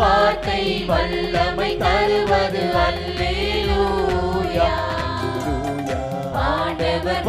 வார்த்தை வல்லமை தருவது அல்லேலூயா. ஆண்டவர்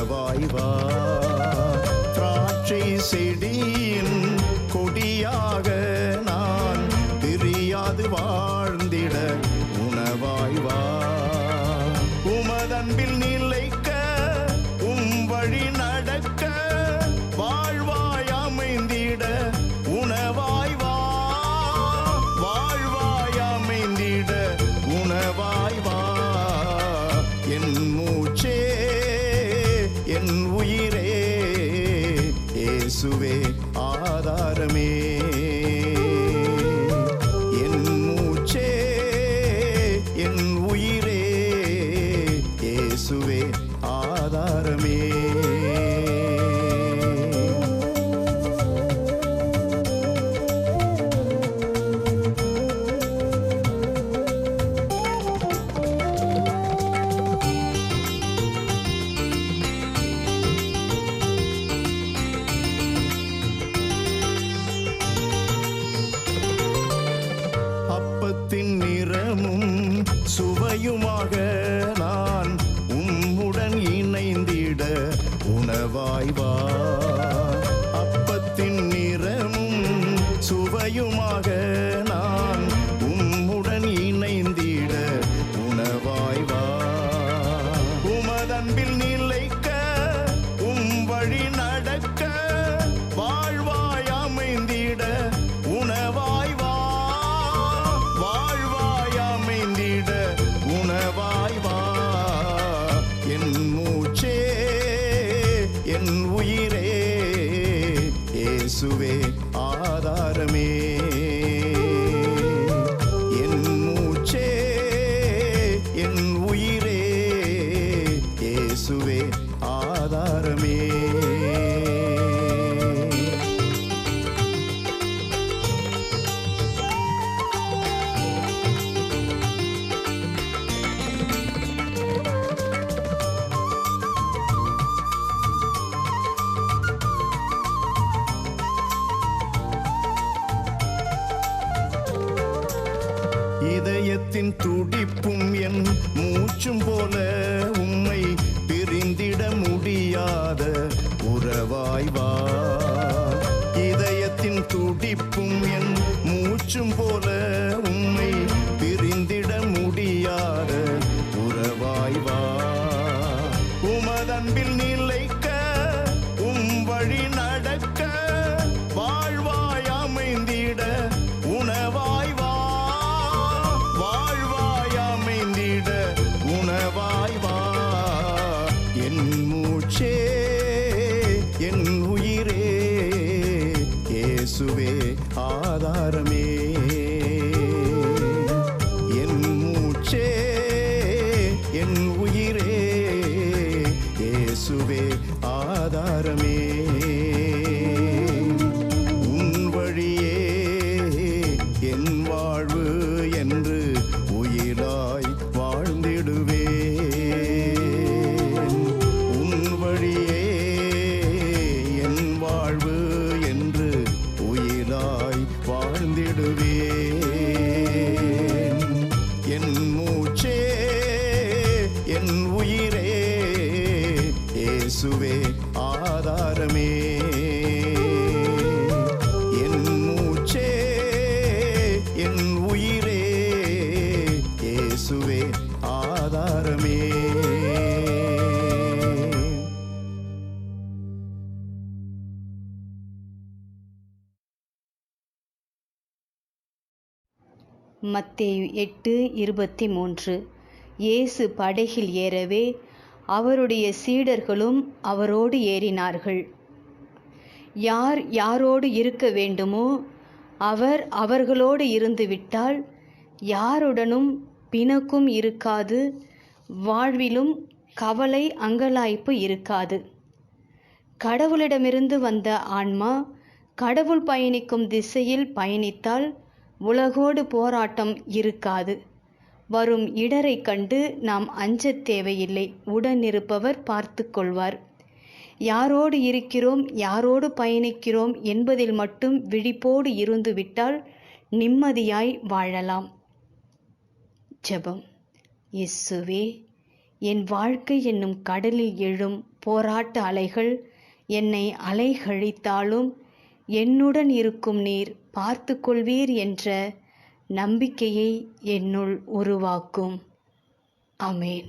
வாய்வா. திராட்சை செடியின் உயிரே இயேசுவே ஆதாரமே. வாய்வா இதயத்தின் துடிப்பும் என் மூச்சும் போல ஆதாரமே மத்தேயு எட்டு இருபத்தி மூன்று இயேசு படகில் ஏறவே அவருடைய சீடர்களும் அவரோடு ஏறினார்கள். யார் யாரோடு இருக்க வேண்டுமோ அவர் அவர்களோடு இருந்துவிட்டால் யாருடனும் பிணக்கும் இருக்காது வாழ்விலும் கவலை அங்கலாய்ப்பு இருக்காது. கடவுளிடமிருந்து வந்த ஆன்மா கடவுள் பயணிக்கும் திசையில் பயணித்தால் உலகோடு போராட்டம் இருக்காது. வரும் இடரை கண்டு நாம் அஞ்சத் தேவையில்லை. உடனிருப்பவர் பார்த்து கொள்வார். யாரோடு இருக்கிறோம் யாரோடு பயணிக்கிறோம் என்பதில் மட்டும் விழிப்போடு இருந்துவிட்டால் நிம்மதியாய் வாழலாம். ஜெபம். இயேசுவே என் வாழ்க்கை என்னும் கடலில் எழும் போராட்ட அலைகள் என்னை அலைகழித்தாலும் என்னுடன் இருக்கும் நீர் பார்த்து கொள்வீர் என்ற நம்பிக்கையை என்னுள் உருவாக்கும். அமேன்